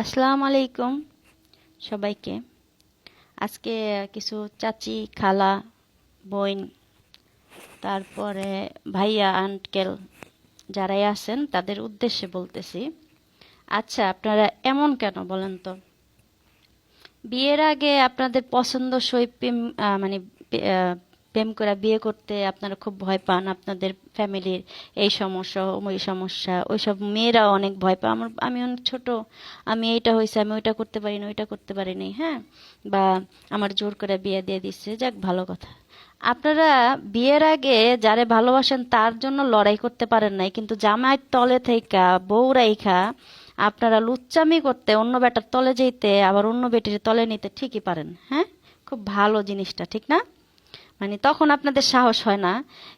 আসসালামু আলাইকুম সবাইকে। আজকে কিছু চাচি, খালা, বোন, তারপরে ভাইয়া, আঙ্কেল যারাই আছেন, তাদের উদ্দেশ্যে বলতেছি। আচ্ছা আপনারা এমন কেন বলেন তো? বিয়ের আগে আপনাদের পছন্দসই প্রেম মানে প্রেম করে বিয়ে করতে আপনারা খুব ভয় পান, আপনাদের ফ্যামিলির এই সমস্যা, ওই সমস্যা, ওইসব মেয়েরাও অনেক ভয় পায়। আমার, আমি অনেক ছোট, আমি এইটা হয়েছে, আমি ওইটা করতে পারি না ওইটা করতে পারিনি হ্যাঁ? বা আমার জোর করে বিয়ে দিয়ে দিচ্ছে, যাক, ভালো কথা। আপনারা বিয়ের আগে যারে ভালোবাসেন তার জন্য লড়াই করতে পারেন নাই, কিন্তু জামাইয়ের তলে থেকে বউ রাইখা, আপনারা লুচ্চামি করতে অন্য বেটার তলে যেতে আবার অন্য বেটির তলে নিতে ঠিকই পারেন হ্যাঁ? খুব ভালো জিনিসটা, ঠিক না? মানে তখন আপনাদের সাহস হয় না।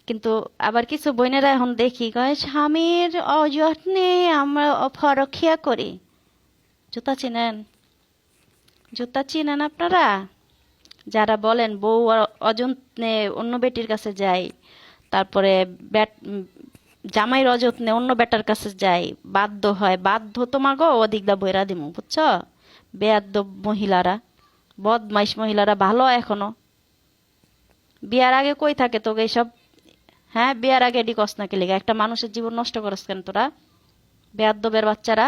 কিন্তু আবার কিছু বোনেরা এখন দেখি, কয়, স্বামীর অযত্নে আমরা অপরক্ষা করি? জুতা চিনেন? জুতা চিনেন আপনারা? যারা বলেন, বউ অযত্নে অন্য বেটির কাছে যায়, তারপরে ব্যাট, জামাইয়ের অযত্নে অন্য বেটার কাছে যায়, বাধ্য হয়। বাধ্য তোমাগো ওদিক দা বইরা দিমু, বুঝছ? বেয়াদ্দ মহিলারা, বদমাইশ মহিলারা ভালো এখনও। বিয়ার আগে কই থাকে তোকে এইসব হ্যাঁ বিয়ার আগে এডি কস না লেগে? একটা মানুষের জীবন নষ্ট করেছেন তোরা? বেয়াদ্দবের বাচ্চারা।